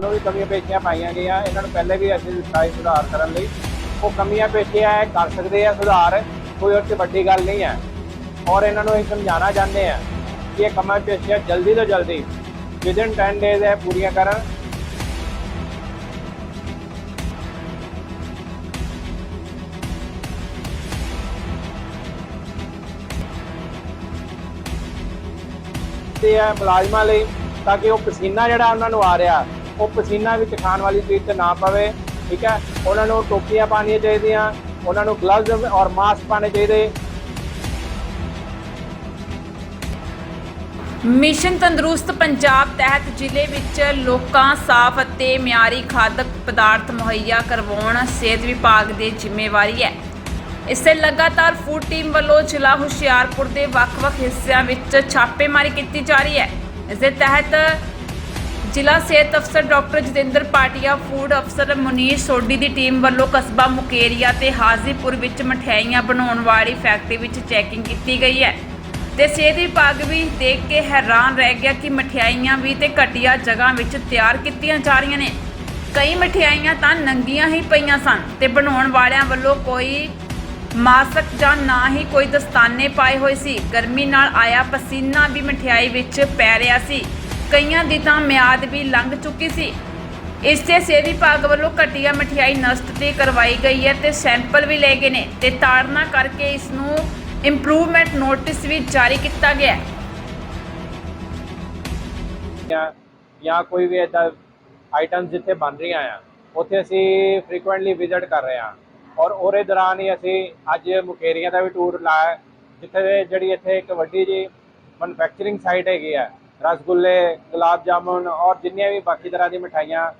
ਨੂੰ ਵੀ ਕਮੀਆਂ ਪੇਸ਼ੀਆਂ ਪਾਈਆਂ ਗਈਆਂ। ਇਹਨਾਂ ਨੂੰ ਪਹਿਲੇ ਵੀ ਅਸੀਂ ਦਿੱਤਾ ਸੀ ਸੁਧਾਰ ਕਰਨ ਲਈ। ਉਹ ਕਮੀਆਂ ਪੇਸ਼ੀਆਂ ਕਰ ਸਕਦੇ ਆ, ਸੁਧਾਰ ਕੋਈ ਉਹ 'ਚ ਵੱਡੀ ਗੱਲ ਨਹੀਂ ਹੈ। ਔਰ ਇਹਨਾਂ ਨੂੰ ਅਸੀਂ ਸਮਝਾਉਣਾ ਚਾਹੁੰਦੇ ਆ ਕਿ ਇਹ ਕਮੀਆਂ ਪੇਸ਼ੀਆਂ ਜਲਦੀ ਤੋਂ ਜਲਦੀ ਵਿਦਿਨ 10 ਡੇਜ਼ ਇਹ ਪੂਰੀਆਂ ਕਰਨ। ਤੇ ਹੈ ਮੁਲਾਜ਼ਮਾਂ ਲਈ ਤਾਂ ਕਿ ਉਹ ਪਸੀਨਾ ਜਿਹੜਾ ਉਹਨਾਂ ਨੂੰ ਆ ਰਿਹਾ ਉਹ ਪਸੀਨਾ ਵਿੱਚ ਖਾਣ ਵਾਲੀ ਚੀਜ਼ ਤੇ ਨਾ ਪਵੇ, ਠੀਕ ਹੈ? ਉਹਨਾਂ ਨੂੰ ਟੋਪੀਆਂ ਪਾਉਣੀਆਂ ਚਾਹੀਦੀਆਂ, ਉਹਨਾਂ ਨੂੰ ਗਲਵਜ਼ ਔਰ ਮਾਸਕ ਪਾਣੇ ਚਾਹੀਦੇ। ਮਿਸ਼ਨ ਤੰਦਰੁਸਤ ਪੰਜਾਬ ਤਹਿਤ ਜ਼ਿਲ੍ਹੇ ਵਿੱਚ ਲੋਕਾਂ ਸਾਫ਼ ਅਤੇ ਮਿਆਰੀ ਖਾਦਕ ਪਦਾਰਥ ਮੁਹੱਈਆ ਕਰਵਾਉਣ ਸਿਹਤ ਵਿਭਾਗ ਦੀ ਜ਼ਿੰਮੇਵਾਰੀ ਹੈ। ਇਸੇ ਲਗਾਤਾਰ ਫੂਡ ਟੀਮ ਵੱਲੋਂ ਜ਼ਿਲ੍ਹਾ ਹੁਸ਼ਿਆਰਪੁਰ ਦੇ ਵੱਖ-ਵੱਖ ਹਿੱਸਿਆਂ ਵਿੱਚ ਛਾਪੇਮਾਰੀ ਕੀਤੀ ਜਾ ਰਹੀ ਹੈ। ਇਸ ਦੇ ਤਹਿਤ ਜ਼ਿਲ੍ਹਾ ਸਿਹਤ ਅਫਸਰ ਡਾਕਟਰ ਜਤਿੰਦਰ ਪਾਟਿਆ, ਫੂਡ ਅਫਸਰ ਮੁਨੀਸ਼ ਸੋਢੀ ਦੀ ਟੀਮ ਵੱਲੋਂ ਕਸਬਾ ਮੁਕੇਰੀਆ ਤੇ ਹਾਜ਼ੀਪੁਰ ਵਿੱਚ ਮਠਿਆਈਆਂ ਬਣਾਉਣ ਵਾਲੀ ਫੈਕਟਰੀ ਵਿੱਚ ਚੈਕਿੰਗ ਕੀਤੀ ਗਈ ਹੈ। ਤੇ ਸਿਹਤ ਵਿਭਾਗ ਵੀ ਦੇਖ ਕੇ ਹੈਰਾਨ ਰਹਿ ਗਿਆ ਕਿ ਮਠਿਆਈਆਂ ਵੀ ਤੇ ਘਟੀਆ ਜਗ੍ਹਾ ਵਿੱਚ ਤਿਆਰ ਕੀਤੀਆਂ ਜਾ ਰਹੀਆਂ ਨੇ। ਕਈ ਮਠਿਆਈਆਂ ਤਾਂ ਨੰਗੀਆਂ ਹੀ ਪਈਆਂ ਸਨ ਤੇ ਬਣਾਉਣ ਵਾਲਿਆਂ ਵੱਲੋਂ ਕੋਈ ਮਾਸਕ ਜਾਂ ਨਾ ਹੀ ਕੋਈ ਦਸਤਾਨੇ ਪਾਏ ਹੋਏ ਸੀ। ਗਰਮੀ ਨਾਲ ਆਇਆ ਪਸੀਨਾ ਵੀ ਮਠਿਆਈ ਵਿੱਚ ਪੈ ਰਿਹਾ ਸੀ। ਕਈਆਂ ਦੀ ਤਾਂ ਮਿਆਦ ਵੀ ਲੰਘ ਚੁੱਕੀ ਸੀ। ਇਸ ਤੇ ਸਿਹਤ ਵਿਭਾਗ ਵੱਲੋਂ ਘਟੀਆ ਮਠਿਆਈ ਨਸ਼ਟ ਤੇ ਕਰਵਾਈ ਗਈ ਹੈ ਤੇ ਸੈਂਪਲ ਵੀ ਲਏ ਗਏ ਨੇ ਤੇ ਤਾੜਨਾ ਕਰਕੇ ਇਸ ਨੂੰ ਇੰਪਰੂਵਮੈਂਟ ਨੋਟਿਸ ਵੀ ਜਾਰੀ ਕੀਤਾ ਗਿਆ ਹੈ। ਜਾਂ ਜਾਂ ਕੋਈ ਵੀ ਇਦਾਂ ਆਈਟਮਸ ਜਿੱਥੇ ਬਣ ਰਹੀਆਂ ਆ, ਉੱਥੇ ਅਸੀਂ ਫ੍ਰੀਕੁਐਂਟਲੀ ਵਿਜ਼ਿਟ ਕਰ ਰਹੇ ਹਾਂ। ਔਰ ਉਹਦੇ ਦੌਰਾਨ ਹੀ ਅਸੀਂ ਅੱਜ ਮੁਕੇਰੀਆਂ ਦਾ ਵੀ ਟੂਰ ਲਾਇਆ, ਜਿੱਥੇ ਜਿਹੜੀ ਇੱਥੇ ਇੱਕ ਵੱਡੀ ਜੀ ਮੈਨੂਫੈਕਚਰਿੰਗ ਸਾਈਟ ਹੈਗੀ ਆ ਰਸਗੁੱਲੇ, ਗੁਲਾਬ ਜਾਮੁਨ ਔਰ ਜਿੰਨੀਆਂ ਵੀ ਬਾਕੀ ਤਰ੍ਹਾਂ ਦੀ ਮਿਠਾਈਆਂ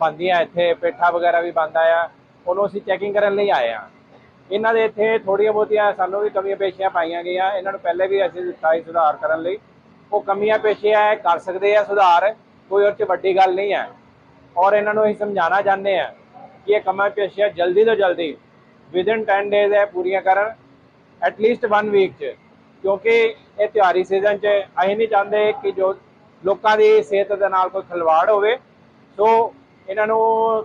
ਬਣਦੀਆਂ, ਇੱਥੇ ਪੇਠਾ ਵਗੈਰਾ ਵੀ ਬਣਦਾ ਆ, ਉਹਨੂੰ ਅਸੀਂ ਚੈਕਿੰਗ ਕਰਨ ਲਈ ਆਏ ਆ ਇਹਨਾਂ ਦੇ ਇੱਥੇ ਥੋੜੀਆਂ ਬਹੁਤੀਆਂ ਸਾਨੂੰ ਵੀ ਕਮੀਆਂ ਪੇਸ਼ੀਆਂ ਪਾਈਆਂ ਗਈਆਂ। ਇਹਨਾਂ ਨੂੰ ਪਹਿਲੇ ਵੀ ਅਸੀਂ ਦਿੱਤਾ ਸੀ ਸੁਧਾਰ ਕਰਨ ਲਈ। ਉਹ ਕਮੀਆਂ ਪੇਸ਼ੀਆਂ ਕਰ ਸਕਦੇ ਆ ਸੁਧਾਰ, ਕੋਈ ਉਹ 'ਚ ਵੱਡੀ ਗੱਲ ਨਹੀਂ ਹੈ ਔਰ ਇਹਨਾਂ ਨੂੰ ਅਸੀਂ ਸਮਝਾਉਣਾ ਚਾਹੁੰਦੇ ਆ ਕਿ ਇਹ ਕਮੀਆਂ ਪੇਸ਼ੀਆਂ ਜਲਦੀ ਤੋਂ ਜਲਦੀ ਵਿਦਿਨ 10 ਡੇਜ਼ ਇਹ ਪੂਰੀਆਂ ਕਰਨ ਐਟਲੀਸਟ 1 ਵੀਕ 'ਚ। ਕਿਉਂਕਿ ਇਹ ਤਿਉਹਾਰੀ ਸੀਜ਼ਨ 'ਚ ਅਸੀਂ ਨਹੀਂ ਚਾਹੁੰਦੇ ਕਿ ਜੋ ਲੋਕਾਂ ਦੀ ਸਿਹਤ ਦੇ ਨਾਲ ਕੋਈ ਖਿਲਵਾੜ ਹੋਵੇ। ਸੋ ਇਹਨਾਂ ਨੂੰ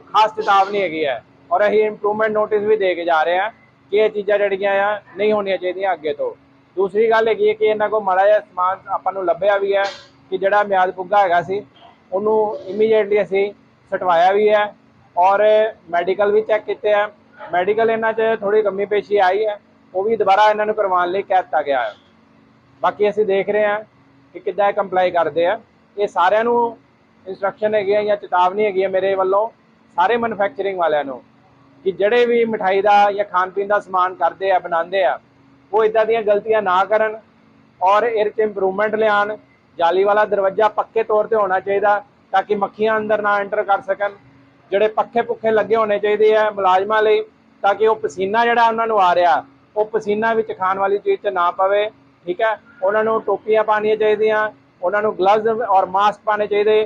ਖਾਸ ਚੇਤਾਵਨੀ ਹੈਗੀ ਹੈ। ਔਰ ਅਸੀਂ ਇੰਪਰੂਵਮੈਂਟ ਨੋਟਿਸ ਵੀ ਦੇ ਕੇ ਜਾ ਰਹੇ ਹਾਂ ਕਿ ਇਹ ਚੀਜ਼ਾਂ ਜਿਹੜੀਆਂ ਆ ਨਹੀਂ ਹੋਣੀਆਂ ਚਾਹੀਦੀਆਂ ਅੱਗੇ ਤੋਂ। ਦੂਸਰੀ ਗੱਲ ਹੈਗੀ ਹੈ ਕਿ ਇਹਨਾਂ ਕੋਲ ਮਾੜਾ ਜਿਹਾ ਸਮਾਨ ਆਪਾਂ ਨੂੰ ਲੱਭਿਆ ਵੀ ਹੈ ਕਿ ਜਿਹੜਾ ਮਿਆਦ ਪੁੱਗਾ ਹੈਗਾ ਸੀ, ਉਹਨੂੰ ਇਮੀਡੀਏਟਲੀ ਅਸੀਂ ਸਟਵਾਇਆ ਵੀ ਹੈ ਔਰ ਮੈਡੀਕਲ ਵੀ ਚੈੱਕ ਕੀਤੇ ਆ। ਮੈਡੀਕਲ ਇਹਨਾਂ 'ਚ ਥੋੜੀ ਕਮੀ ਪੇਸ਼ੀ ਆਈ ਹੈ, ਉਹ ਵੀ ਦੁਬਾਰਾ ਇਹਨਾਂ ਨੂੰ ਕਰਵਾਉਣ ਲਈ ਕਹਿ ਦਿੱਤਾ ਗਿਆ ਹੈ। ਬਾਕੀ ਅਸੀਂ ਦੇਖ ਰਹੇ ਹਾਂ ਕਿ ਕਿੱਦਾਂ ਇਹ ਕੰਪਲਾਈ ਕਰਦੇ ਆ। ਇਹ ਸਾਰਿਆਂ ਨੂੰ ਇਨਸਟਰਕਸ਼ਨ ਹੈਗੀ ਆ ਜਾਂ ਚੇਤਾਵਨੀ ਹੈਗੀ ਆ ਮੇਰੇ ਵੱਲੋਂ, ਸਾਰੇ ਮੈਨੂਫੈਕਚਰਿੰਗ ਵਾਲਿਆਂ ਨੂੰ, ਕਿ ਜਿਹੜੇ ਵੀ ਮਠਾਈ ਦਾ ਜਾਂ ਖਾਣ ਪੀਣ ਦਾ ਸਮਾਨ ਕਰਦੇ ਆ, ਬਣਾਉਂਦੇ ਆ, ਉਹ ਇਦਾਂ ਦੀਆਂ ਗਲਤੀਆਂ ਨਾ ਕਰਨ ਔਰ ਇਹਦੇ 'ਚ ਇੰਪਰੂਵਮੈਂਟ ਲਿਆਉਣ। ਜਾਲੀ ਵਾਲਾ ਦਰਵਾਜ਼ਾ ਪੱਕੇ ਤੌਰ ਤੇ ਹੋਣਾ ਚਾਹੀਦਾ ਤਾਂ ਕਿ ਮੱਖੀਆਂ ਅੰਦਰ ਨਾ ਐਂਟਰ ਕਰ ਸਕਣ। ਜਿਹੜੇ ਪੱਖੇ ਪੁੱਖੇ ਲੱਗੇ ਹੋਣੇ ਚਾਹੀਦੇ ਆ ਮੁਲਾਜ਼ਮਾਂ ਲਈ ਤਾਂ ਕਿ ਉਹ ਪਸੀਨਾ ਜਿਹੜਾ ਉਹਨਾਂ ਨੂੰ ਆ ਰਿਹਾ, ਉਹ ਪਸੀਨਾ ਵਿੱਚ ਖਾਣ ਵਾਲੀ ਚੀਜ਼ 'ਚ ਨਾ ਪਵੇ। ਠੀਕ ਹੈ? ਉਹਨਾਂ ਨੂੰ ਟੋਪੀਆਂ ਪਾਉਣੀਆਂ ਚਾਹੀਦੀਆਂ, ਉਹਨਾਂ ਨੂੰ ਗਲਵਜ਼ ਔਰ ਮਾਸਕ ਪਾਣੇ ਚਾਹੀਦੇ।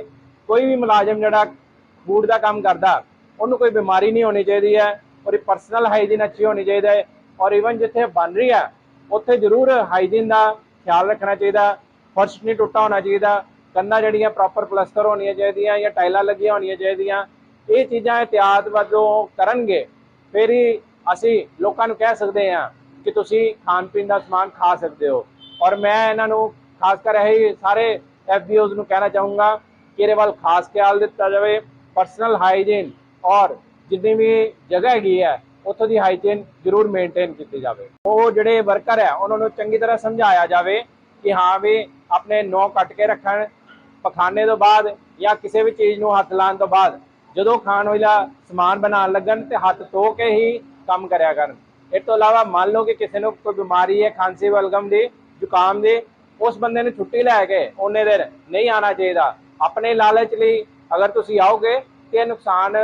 ਕੋਈ ਵੀ ਮੁਲਾਜ਼ਮ ਜਿਹੜਾ ਬੂਟ ਦਾ ਕੰਮ ਕਰਦਾ, ਉਹਨੂੰ ਕੋਈ ਬਿਮਾਰੀ ਨਹੀਂ ਹੋਣੀ ਚਾਹੀਦੀ ਹੈ ਔਰ ਪਰਸਨਲ ਹਾਈਜੀਨ ਅੱਛੀ ਹੋਣੀ ਚਾਹੀਦਾ ਹੈ ਔਰ ਇਵਨ ਜਿੱਥੇ ਬਣ ਰਹੀ ਹੈ, ਉੱਥੇ ਜ਼ਰੂਰ ਹਾਈਜੀਨ ਦਾ ਖਿਆਲ ਰੱਖਣਾ ਚਾਹੀਦਾ, ਫਰਸ਼ ਨਹੀਂ ਟੁੱਟਾ ਹੋਣਾ ਚਾਹੀਦਾ, ਕੰਨਾਂ ਜਿਹੜੀਆਂ ਪ੍ਰੋਪਰ ਪਲਸਟਰ ਹੋਣੀਆਂ ਚਾਹੀਦੀਆਂ ਜਾਂ ਟਾਈਲਾਂ ਲੱਗੀਆਂ ਹੋਣੀਆਂ ਚਾਹੀਦੀਆਂ, ਇਹ ਚੀਜ਼ਾਂ ਇhtiyat ਵਜੋਂ ਕਰਨਗੇ। ਫਿਰ ਹੀ ਅਸੀਂ ਲੋਕਾਂ ਨੂੰ ਕਹਿ ਸਕਦੇ ਹਾਂ ਕਿ ਤੁਸੀਂ ਖਾਣ ਪੀਣ ਦਾ ਸਮਾਨ ਖਾ ਸਕਦੇ ਹੋ। ਔਰ ਮੈਂ ਇਹਨਾਂ ਨੂੰ ਖਾਸ ਕਰ ਇਹ ਸਾਰੇ ਐਫਬੀਓਜ਼ ਨੂੰ ਕਹਿਣਾ ਚਾਹੂੰਗਾ ਕਿ ਇਹਦੇ ਵੱਲ ਖਾਸ ਖਿਆਲ ਦਿੱਤਾ ਜਾਵੇ ਪਰਸਨਲ ਹਾਈਜੀਨ ਔਰ ਜਿੰਨੀ ਵੀ ਜਗ੍ਹਾ ਹੈਗੀ ਹੈ, ਉੱਥੋਂ ਦੀ ਹਾਈਜੀਨ ਜ਼ਰੂਰ ਮੇਨਟੇਨ ਕੀਤੀ ਜਾਵੇ। ਉਹ ਜਿਹੜੇ ਵਰਕਰ ਹੈ, ਉਹਨਾਂ ਨੂੰ ਚੰਗੀ ਤਰ੍ਹਾਂ ਸਮਝਾਇਆ ਜਾਵੇ ਕਿ ਹਾਂ ਵੀ ਆਪਣੇ ਨੌ ਕੱਟ ਕੇ ਰੱਖਣ, ਪਖਾਨੇ ਤੋਂ ਬਾਅਦ ਜਾਂ ਕਿਸੇ ਵੀ ਚੀਜ਼ ਨੂੰ ਹੱਥ ਲਾਉਣ ਤੋਂ ਬਾਅਦ, ਜਦੋਂ ਖਾਣ ਵਾਲਾ ਸਮਾਨ ਬਣਾਉਣ ਲੱਗਣ ਤੇ ਹੱਥ ਧੋ ਕੇ ਹੀ ਕੰਮ ਕਰਿਆ ਕਰਨ। ਇਸ ਤੋਂ ਇਲਾਵਾ ਮੰਨ ਲਓ ਕਿ ਕਿਸੇ ਨੂੰ ਕੋਈ ਬਿਮਾਰੀ ਹੈ, ਖਾਂਸੀ, ਵਲਗਮ ਦੀ ਜ਼ੁਕਾਮ ਦੀ, ਉਸ ਬੰਦੇ ਨੂੰ ਛੁੱਟੀ ਲੈ ਕੇ ਉਹਨੇ ਦਿਨ ਨਹੀਂ ਆਣਾ ਚਾਹੀਦਾ। ਆਪਣੇ ਲਾਲਚ ਲਈ ਅਗਰ ਤੁਸੀਂ ਆਓਗੇ ਤੇ ਨੁਕਸਾਨ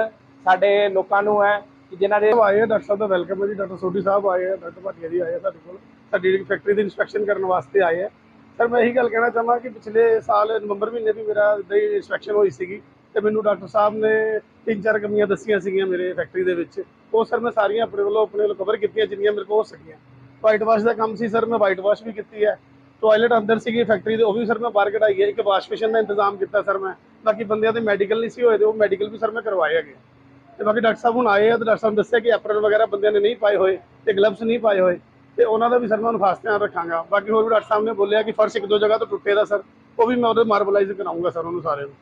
ਸਾਡੇ ਲੋਕਾਂ ਨੂੰ ਹੈ ਕਿ ਜਿਨ੍ਹਾਂ ਦੇ ਆਏ ਡਾਕਟਰ ਸਾਹਿਬ ਦਾ ਵੈਲਕਮ ਹੈ ਜੀ, ਡਾਕਟਰ ਸੋਢੀ ਸਾਹਿਬ ਆਏ ਆ, ਡਾਕਟਰ ਭਾਟੀਆ ਜੀ ਆਏ ਆ ਸਾਡੇ ਕੋਲ। ਸਾਡੀ ਫੈਕਟਰੀ ਦੀ ਇਨਸਪੈਕਸ਼ਨ ਕਰਨ ਵਾਸਤੇ ਆਏ ਆ। ਸਰ, ਮੈਂ ਇਹੀ ਗੱਲ ਕਹਿਣਾ ਚਾਹਾਂ ਕਿ ਪਿਛਲੇ ਸਾਲ ਨਵੰਬਰ ਮਹੀਨੇ ਵੀ ਮੇਰਾ ਇੱਦਾਂ ਇਨਸਪੈਕਸ਼ਨ ਹੋਈ ਸੀਗੀ ਤੇ ਮੈਨੂੰ ਡਾਕਟਰ ਸਾਹਿਬ ਨੇ ਤਿੰਨ ਚਾਰ ਕਮੀਆਂ ਦੱਸੀਆਂ ਸੀਗੀਆਂ ਮੇਰੇ ਫੈਕਟਰੀ ਦੇ ਵਿੱਚ। ਉਹ ਸਰ, ਮੈਂ ਸਾਰੀਆਂ ਆਪਣੇ ਵੱਲੋਂ ਆਪਣੇ ਵੱਲੋਂ ਕਵਰ ਕੀਤੀਆਂ, ਜਿੰਨੀਆਂ ਮੇਰੇ ਕੋਲ ਹੋ ਸਕੀਆਂ। ਵਾਈਟ ਵਾਸ਼ ਦਾ ਕੰਮ ਸੀ ਸਰ, ਮੈਂ ਵਾਈਟ ਵਾਸ਼ ਵੀ ਕੀਤੀ ਹੈ। ਟਾਇਲਟ ਅੰਦਰ ਸੀਗੀ ਫੈਕਟਰੀ ਦੇ, ਉਹ ਵੀ ਸਰ ਮੈਂ ਬਾਹਰ ਕਢਾਈ ਹੈ। ਇੱਕ ਵਾਸ਼ ਬੇਸਿਨ ਦਾ ਇੰਤਜ਼ਾਮ ਕੀਤਾ ਸਰ ਮੈਂ। ਬਾਕੀ ਬੰਦਿਆਂ ਦੇ ਮੈਡੀਕਲ ਨਹੀਂ ਸੀ ਹੋਏ ਤੇ ਉਹ ਮੈਡੀਕਲ ਵੀ ਸਰ ਮੈਂ ਕਰਵਾਏ ਹੈਗੇ। ਤੇ ਬਾਕੀ ਡਾਕਟਰ ਸਾਹਿਬ ਹੁਣ ਆਏ ਆ ਤੇ ਡਾਕਟਰ ਸਾਹਿਬ ਨੇ ਦੱਸਿਆ ਕਿ ਐਪਰਨ ਵਗੈਰਾ ਬੰਦਿਆਂ ਨੇ ਨਹੀਂ ਪਾਏ ਹੋਏ ਤੇ ਗਲਵਸ ਨਹੀਂ ਪਾਏ ਹੋਏ। ਤੇ ਉਹਨਾਂ ਦਾ ਵੀ ਸਰ ਮੈਂ ਹੁਣ ਖਾਸ ਧਿਆਨ ਰੱਖਾਂਗਾ। ਬਾਕੀ ਹੋਰ ਵੀ ਡਾਕਟਰ ਸਾਹਿਬ ਨੇ ਬੋਲਿਆ ਕਿ ਫਰਸ਼ ਇੱਕ ਦੋ ਜਗ੍ਹਾ ਤੋਂ ਟੁੱਟੇ ਦਾ ਸਰ। ਉਹ ਵੀ ਮੈਂ ਉਹਦੇ ਮਾਰਬਲਾਈਜ਼ ਕਰਾਉਂਗਾ ਸਰ ਉਹਨੂੰ ਸਾਰੇ ਨੂੰ।